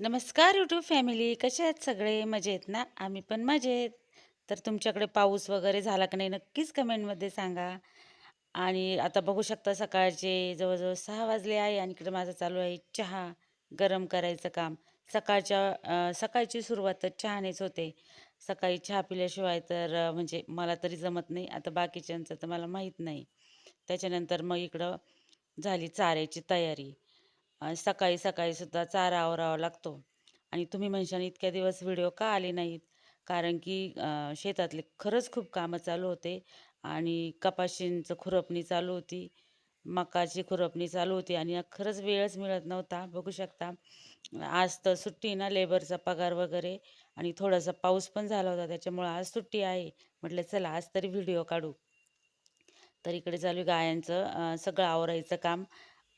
नमस्कार YouTube family कसे आहेत सगळे? मजेत ना? आम्ही पण मजेत. तर तुमच्याकडे पाऊस वगैरे झाला का नाही नक्कीच कमेंटमध्ये सांगा. आणि आता बघू शकता सकाळचे जवळजवळ सहा वाजले आहे आणि इकडे माझं चालू आहे चहा गरम करायचं काम. सकाळच्या सकाळची सुरुवात तर चहानेच होते. सकाळी चहा पिल्याशिवाय तर म्हणजे मला तरी जमत नाही. आता बाकीच्यांचं तर मला माहीत नाही. त्याच्यानंतर मग इकडं झाली चाऱ्याची तयारी. सकाळी सकाळी सुद्धा चारा आवरावा लागतो. आणि तुम्ही म्हणशान इतक्या दिवस व्हिडिओ का आले नाहीत? कारण की शेतातले खरंच खूप कामं चालू होते आणि कपाशींचं खुरपणी चालू होती मकाची खुरपणी चालू होती आणि खरंच वेळच मिळत नव्हता. बघू शकता आज तर सुट्टी ना लेबरचा पगार वगैरे आणि थोडासा पाऊस पण झाला होता त्याच्यामुळं आज सुट्टी आहे. म्हटलं चला आज तरी व्हिडिओ काढू. तर इकडे चालू गायांचं सगळं आवरायचं काम.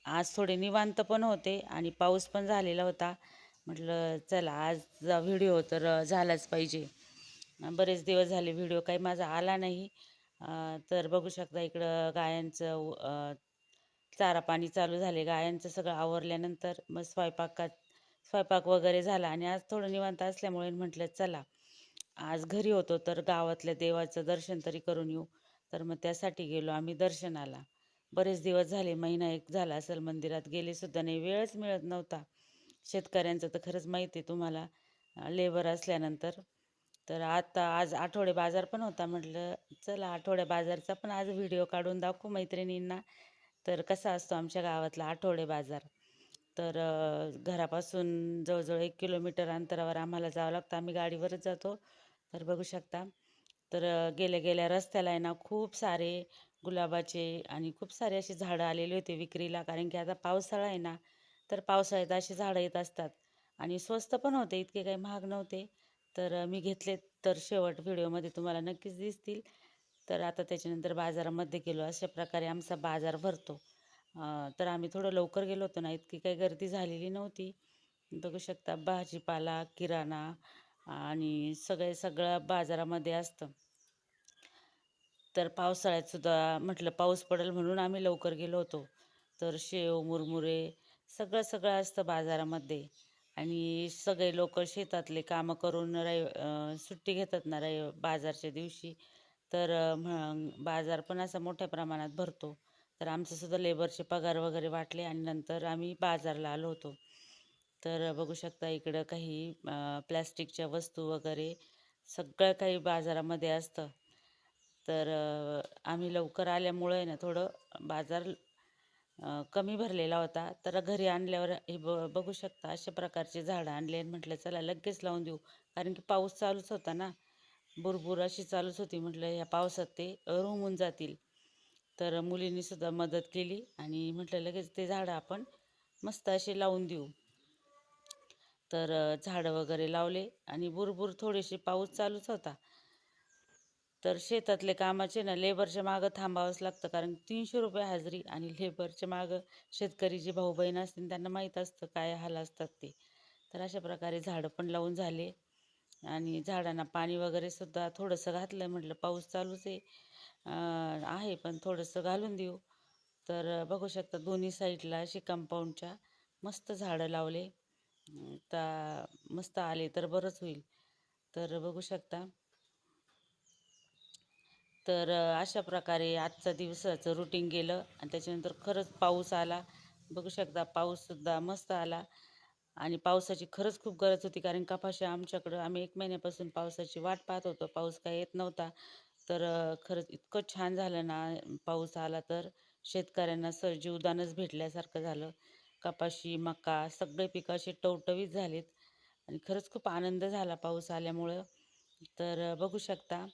आज थोडे निवांत पण होते आणि पाऊस पण झालेला होता. म्हटलं चला आज व्हिडिओ तर झालाच पाहिजे. बरेच दिवस झाले व्हिडिओ काही माझा आला नाही. तर बघू शकता इकडं गायांचं चारा पाणी चालू झाले. गायांचं सगळं आवरल्यानंतर मग स्वयंपाकात स्वयंपाक वगैरे झाला आणि आज थोडं निवांत असल्यामुळे म्हटलं चला आज घरी होतो तर गावातल्या देवाचं दर्शन तरी करून येऊ. तर मग त्यासाठी गेलो आम्ही दर्शनाला. बरेच दिवस झाले महिना एक झाला असेल मंदिरात गेले सुद्धा नाही वेळच मिळत नव्हता. शेतकऱ्यांचं तर खरंच माहिती आहे तुम्हाला लेबर असल्यानंतर. तर आता आज आठवडे बाजार पण होता म्हटलं चला आठवड्या बाजारचा पण आज व्हिडिओ काढून दाखवू मैत्रिणींना. तर कसा असतो आमच्या गावातला आठवडे बाजार. तर घरापासून जवळजवळ एक किलोमीटर अंतरावर आम्हाला जावं लागतं. आम्ही गाडीवरच जातो. तर बघू शकता. तर गेल्या गेल्या रस्त्याला आहे ना खूप सारे गुलाबाचे आणि खूप सारे असे झाडं आलेले होते विक्रीला. कारण की आता पावसाळा आहे ना तर पावसाळ्यात अशी झाडं येत असतात. आणि स्वस्त पण होते इतके काही महाग नव्हते. तर मी घेतले तर शेवट व्हिडिओमध्ये तुम्हाला नक्कीच दिसतील. तर आता त्याच्यानंतर बाजारामध्ये गेलो अशा प्रकारे आमचा बाजार भरतो. तर आम्ही थोडं लवकर गेलो होतो ना इतकी काही गर्दी झालेली नव्हती. बघू शकता भाजीपाला किराणा आणि सगळे सगळं बाजारामध्ये असतं. तर पावसाळ्यात सुद्धा म्हटलं पाऊस पडेल म्हणून आम्ही लवकर गेलो होतो. तर शेव मुरमुरे सगळं सगळं असतं बाजारामध्ये. आणि सगळे लोक शेतातले कामं करून रवि सुट्टी घेतात ना रवि बाजारच्या दिवशी. तर म्ह- बाजार पण असा मोठ्या प्रमाणात भरतो. तर आमचंसुद्धा लेबरचे पगार वगैरे वाटले आणि नंतर आम्ही बाजारला आलो होतो. तर बघू शकता इकडं काही प्लॅस्टिकच्या वस्तू वगैरे सगळं काही बाजारामध्ये असतं. तर आम्ही लवकर आल्यामुळं आहे ना थोडं बाजार कमी भरलेला होता. तर घरी आणल्यावर हे ब बघू शकता अशा प्रकारचे झाडं आणले आणि म्हटलं चला लगेच लावून देऊ. कारण की पाऊस चालूच होता ना. बुरबुर अशी चालूच होती म्हटलं ह्या पावसात ते रुमून जातील. तर मुलींनी सुद्धा मदत केली आणि म्हटलं लगेच ते झाडं आपण मस्त असे लावून देऊ. तर झाडं वगैरे लावले आणि बुरबुर थोडेसे पाऊस चालूच होता. तर शेतातले कामाचे ना लेबरच्या मागं थांबावंच लागतं कारण तीनशे रुपये हाजरी आणि लेबरच्या मागं शेतकरी जे भाऊ बहीण असतील त्यांना माहीत असतं काय हाल असतात ते. तर अशा प्रकारे झाडं पण लावून झाले. आणि झाडांना पाणी वगैरे सुद्धा थोडंसं घातलं म्हटलं पाऊस चालूच आहे. आहे पण थोडंसं घालून देऊ. तर बघू शकता दोन्ही साईडला अशी कंपाऊंडच्या मस्त झाडं लावले. तर मस्त आले तर बरंच होईल. तर बघू शकता. तर अशा प्रकारे आजचा दिवसाचं रुटीन गेलं आणि त्याच्यानंतर खरंच पाऊस आला. बघू शकता पाऊससुद्धा मस्त आला आणि पावसाची खरंच खूप गरज होती कारण कपाशी आमच्याकडं आम्ही एक महिन्यापासून पावसाची वाट पाहत होतो. पाऊस काय येत नव्हता. तर खरंच इतकं छान झालं ना पाऊस आला तर. शेतकऱ्यांना सर जीवदानच भेटल्यासारखं झालं. कपाशी मका सगळे पिकं असे टवटवीत झालेत आणि खरंच खूप आनंद झाला पाऊस आल्यामुळं. तर बघू शकता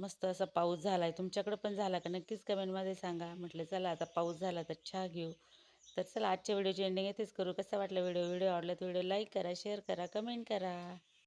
मस्त असा पाऊस झाला आहे तुमच्याकडं पण झाला का? नक्कीच कमेंटमध्ये सांगा. म्हटलं चला आता पाऊस झाला तर चहा घेऊ. तर चला आजच्या व्हिडिओची एंडिंग येथेच करू. कसा वाटला व्हिडिओ? व्हिडिओ आवडला तर व्हिडिओ लाईक करा शेअर करा कमेंट करा.